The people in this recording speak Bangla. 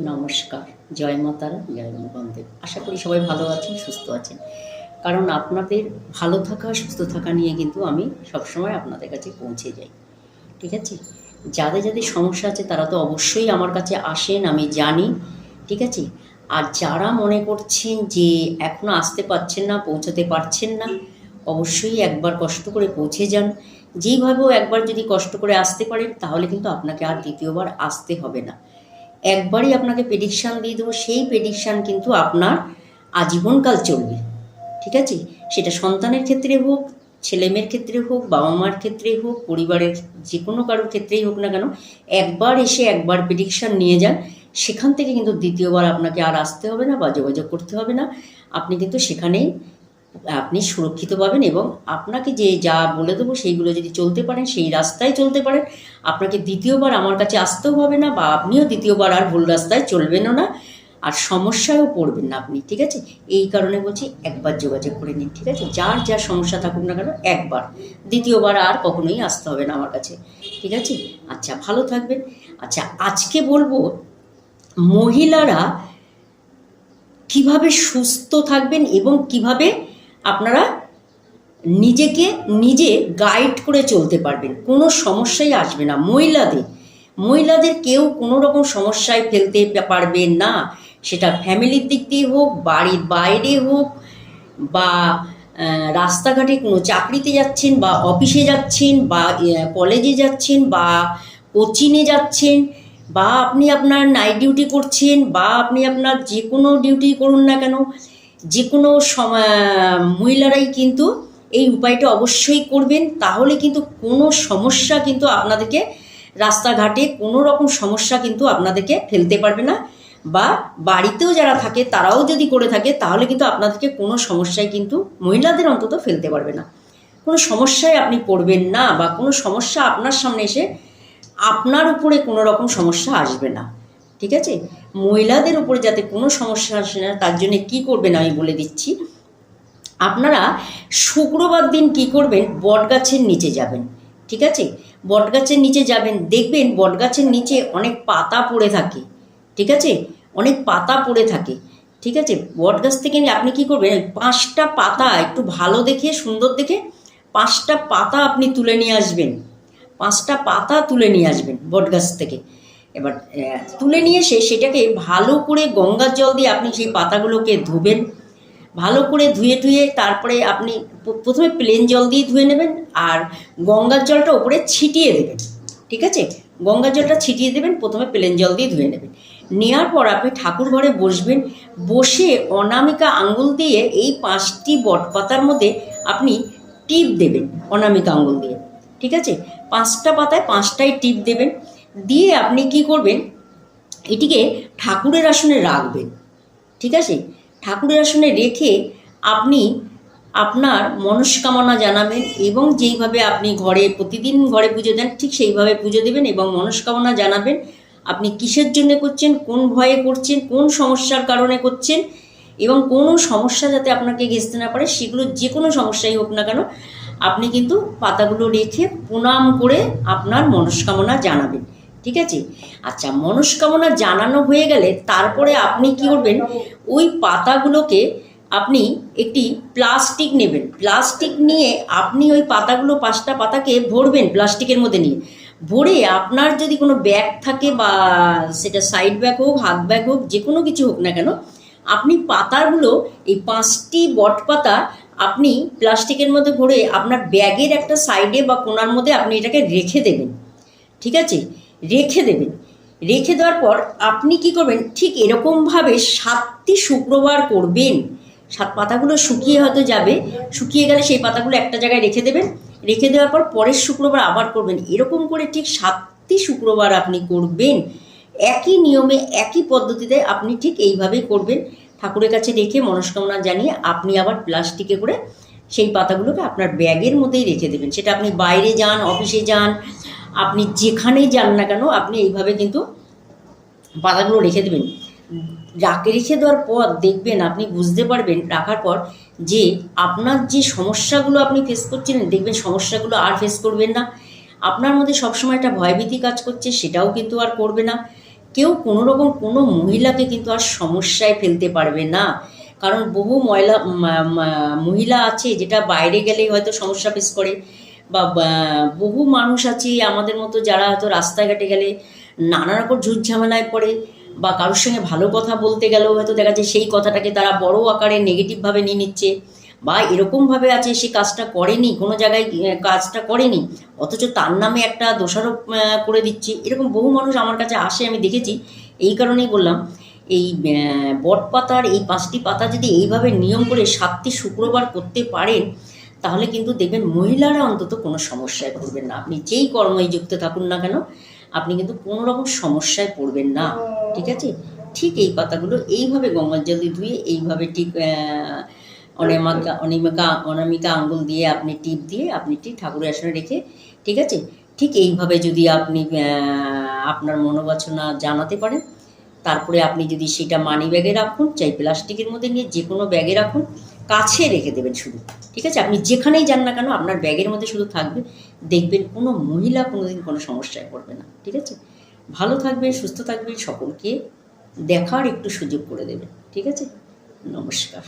নমস্কার। জয় মাতারা জয় বন্দেব আশা করি সবাই ভালো আছেন, সুস্থ আছেন। কারণ আপনাদের ভালো থাকা, সুস্থ থাকা নিয়ে কিন্তু আমি সবসময় আপনাদের কাছে পৌঁছে যাই। ঠিক আছে? যাদের যাদের সমস্যা আছে তারা তো অবশ্যই আমার কাছে আসেন, আমি জানি। ঠিক আছে? আর যারা মনে করছেন যে এখনও আসতে পারছেন না, পৌঁছাতে পারছেন না, অবশ্যই একবার কষ্ট করে পৌঁছে যান। যেইভাবেও একবার যদি কষ্ট করে আসতে পারেন, তাহলে কিন্তু আপনাকে আর দ্বিতীয়বার আসতে হবে না। একবারই আপনাকে প্রেডিকশান দিয়ে দেবো, সেই প্রেডিকশান কিন্তু আপনার আজীবনকাল চলবে। ঠিক আছে? সেটা সন্তানের ক্ষেত্রে হোক ছেলে মেয়ের ক্ষেত্রে হোক, বাবা মার ক্ষেত্রে হোক, পরিবারের যে কোনো কারোর ক্ষেত্রেই হোক না কেন, একবার এসে একবার প্রেডিকশান নিয়ে যান। সেখান থেকে কিন্তু দ্বিতীয়বার আপনাকে আর আসতে হবে না বা যোগাযোগ করতে হবে না। আপনি কিন্তু সেখানেই আপনি সুরক্ষিত পাবেন এবং আপনাকে যে যা বলে দেবো সেইগুলো যদি চলতে পারেন, সেই রাস্তায় চলতে পারেন। আপনাকে দ্বিতীয়বার আমার কাছে আসতেও হবে না বা আপনিও দ্বিতীয়বার আর ভুল রাস্তায় চলবেনও না। আর সমস্যায়ও পড়বেন না আপনি, ঠিক আছে? এই কারণে বলছি একবার যোগাযোগ করে নিন, ঠিক আছে? যার যা সমস্যা থাকুক না কেন, একবার। দ্বিতীয়বার আর কখনোই আসতে হবে না আমার কাছে, ঠিক আছে? আচ্ছা ভালো থাকবেন। আচ্ছা আজকে বলব মহিলারা কীভাবে সুস্থ থাকবেন এবং কীভাবে আপনারা নিজেকে নিজে গাইড করে চলতে পারবেন। কোনো সমস্যাই আসবে না। মহিলাদের মহিলাদের কেউ কোনো রকম সমস্যায় ফেলতে পারবে না। সেটা ফ্যামিলির দিক দিয়ে হোক, বাড়ির বাইরে হোক বা রাস্তাঘাটে কোনো চাকরিতে যাচ্ছেন বা অফিসে যাচ্ছেন বা কলেজে যাচ্ছেন বা কোচিংয়ে যাচ্ছেন বা আপনি আপনার নাইট ডিউটি করছেন বা আপনি আপনার যে কোনো ডিউটি করুন না কেন যে কোনো মহিলারাই কিন্তু এই উপায়টা অবশ্যই করবেন। তাহলে কিন্তু কোনো সমস্যা কিন্তু আপনাদেরকে রাস্তাঘাটে কোনো রকম সমস্যা কিন্তু আপনাদেরকে ফেলতে পারবে না। বা বাড়িতেও যারা থাকে, তারাও যদি করে থাকে, তাহলে কিন্তু আপনাদেরকে কোনো সমস্যায় কিন্তু মহিলাদের অন্তত ফেলতে পারবে না। কোনো সমস্যায় আপনি পড়বেন না বা কোনো সমস্যা আপনার সামনে এসে আপনার উপরে কোনো রকম সমস্যা আসবে না। ঠিক আছে? মহিলাদের উপরে যাতে কোনো সমস্যা আসে না, তার জন্য কি করবেন আমি বলে দিচ্ছি। আপনারা শুক্রবার দিন কি করবেন? বটগাছের নিচে যাবেন, ঠিক আছে? বটগাছের নিচে যাবেন, দেখবেন বটগাছের নিচে অনেক পাতা পড়ে থাকে, ঠিক আছে? অনেক পাতা পড়ে থাকে, ঠিক আছে? বটগাছ থেকে আপনি কি করবেন? পাঁচটা পাতা একটু ভালো দেখে, সুন্দর দেখে পাঁচটা পাতা আপনি তুলে নিয়ে আসবেন, পাঁচটা পাতা তুলে নিয়ে আসবেন বটগাছ থেকে। এবার তুলে নিয়ে এসে সেটাকে ভালো করে গঙ্গার জল দিয়ে আপনি সেই পাতাগুলোকে ধুবেন। ভালো করে ধুয়ে ধুয়ে তারপরে আপনি প্রথমে প্লেন জল দিয়ে ধুয়ে নেবেন আর গঙ্গার জলটা ওপরে ছিটিয়ে দেবেন, ঠিক আছে? গঙ্গার জলটা ছিটিয়ে দেবেন, প্রথমে প্লেন জল দিয়ে ধুয়ে নেবেন। নেওয়ার পর আপনি ঠাকুর ঘরে বসবেন, বসে অনামিকা আঙ্গুল দিয়ে এই পাঁচটি বটপাতার মধ্যে আপনি টিপ দেবেন অনামিকা আঙ্গুল দিয়ে, ঠিক আছে? পাঁচটা পাতায় পাঁচটাই টিপ দেবেন। দিয়ে আপনি কি করবেন? এটিকে ঠাকুরের আসনে রাখবেন। ঠিক আছে? ঠাকুরের আসনে রেখে আপনি আপনার মনস্কামনা জানাবেন এবং যেইভাবে আপনি ঘরে প্রতিদিন ঘরে পুজো দেন, ঠিক সেইভাবে পুজো দেবেন এবং মনস্কামনা জানাবেন আপনি কিসের জন্য করছেন, কোন ভয়ে করছেন, কোন সমস্যার কারণে করছেন এবং কোনো সমস্যা যাতে আপনাকে ঘেঁচতে না পারে, সেগুলো যে কোনো সমস্যাই হোক না কেন, আপনি কিন্তু পাতাগুলো রেখে প্রণাম করে আপনার মনস্কামনা জানাবেন। ঠিক আছে? আচ্ছা মনস্কামনা জানানো হয়ে গেলে তারপরে আপনি কি করবেন? ওই পাতাগুলোকে আপনি একটি প্লাস্টিক নেবেন। প্লাস্টিক নিয়ে আপনি ওই পাতাগুলো পাঁচটা পাতাকে ভরবেন প্লাস্টিকের মধ্যে নিয়ে। ভরে আপনার যদি কোনো ব্যাগ থাকে বা সেটা সাইড ব্যাগ হোক, হাত ব্যাগ হোক, যে কোনো কিছু হোক না কেন, আপনি পাতাগুলো, এই পাঁচটি বট পাতা আপনি প্লাস্টিকের মধ্যে ভরে আপনার ব্যাগের একটা সাইডে বা কোনার মধ্যে আপনি এটাকে রেখে দেবেন। ঠিক আছে? রেখে দেবেন। রেখে দেওয়ার পর আপনি কি করবেন? ঠিক এরকমভাবে সাতটি শুক্রবার করবেন। সাত পাতাগুলো শুকিয়ে হয়তো যাবে। শুকিয়ে গেলে সেই পাতাগুলো একটা জায়গায় রেখে দেবেন। রেখে দেওয়ার পর পরের শুক্রবার আবার করবেন। এরকম করে ঠিক সাতটি শুক্রবার আপনি করবেন। একই নিয়মে, একই পদ্ধতিতে আপনি ঠিক এইভাবেই করবেন। ঠাকুরের কাছে রেখে মনস্কামনা জানিয়ে আপনি আবার প্লাস্টিকে করে সেই পাতাগুলোকে আপনার ব্যাগের মধ্যেই রেখে দেবেন। সেটা আপনি বাইরে যান, অফিসে যান আপনি যেখানেই যান না কেন, আপনি এইভাবে কিন্তু পাতাগুলো রেখে দেবেন। রাখে, রেখে দেওয়ার পর দেখবেন, আপনি বুঝতে পারবেন, রাখার পর যে আপনার যে সমস্যাগুলো আপনি ফেস করছিলেন, দেখবেন সমস্যাগুলো আর ফেস করবেন না। আপনার মধ্যে সবসময় একটা ভয়ভীতি কাজ করছে, সেটাও কিন্তু আর করবে না। কেউ কোনো রকম কোনো মহিলাকে কিন্তু আর সমস্যায় ফেলতে পারবে না। কারণ বহু মহিলা মা- মা- মহিলা আছে, যেটা বাইরে গেলেই হয়তো সমস্যা ফেস করে। বা বহু মানুষ আছে আমাদের মতো যারা হয়তো রাস্তাঘাটে গেলে নানা রকম ঝুট ঝামেলায় পড়ে বা কারোর সঙ্গে ভালো কথা বলতে গেলেও হয়তো দেখা যায় সেই কথাটাকে তারা বড় আকারে নেগেটিভভাবে নিয়ে নিচ্ছে বা এরকমভাবে আছে সে কাজটা করেনি, কোনো জায়গায় কাজটা করেনি, অথচ তার নামে একটা দোষারোপ করে দিচ্ছে, এরকম বহু মানুষ আমার কাছে আসে, আমি দেখেছি। এই কারণেই বললাম, এই বট পাতার এই পাঁচটি পাতা যদি এইভাবে নিয়ম করে সাতটি শুক্রবার করতে পারেন তাহলে কিন্তু দেখবেন মহিলারা অন্তত কোনো সমস্যায় পড়বেন না। আপনি যেই কর্মই যুক্ত থাকুন না কেন, আপনি কিন্তু কোনো রকম সমস্যায় পড়বেন না। ঠিক আছে? ঠিক এই পাতাগুলো এইভাবে গঙ্গার জল ধুয়ে, এইভাবে ঠিক অনামিকা অনিমিকা অনামিকা আঙ্গুল দিয়ে আপনি টিপ দিয়ে আপনি ঠিক ঠাকুরের আসনে রেখে, ঠিক আছে? ঠিক এইভাবে যদি আপনি আপনার মনোবাচনা জানাতে পারেন, তারপরে আপনি যদি সেটা মানি ব্যাগে রাখুন, চাই প্লাস্টিকের মধ্যে নিয়ে যে কোনো ব্যাগে রাখুন কাছে রেখে দেবেন শুধু। ঠিক আছে? আপনি যেখানেই যান না কেন, আপনার ব্যাগের মধ্যে শুধু থাকবে, দেখবেন কোনো মহিলা কোনোদিন কোনো সমস্যায় পড়বে না। ঠিক আছে? ভালো থাকবেন, সুস্থ থাকবেন, সকলকে দেখার একটু সুযোগ করে দেবেন। ঠিক আছে? নমস্কার।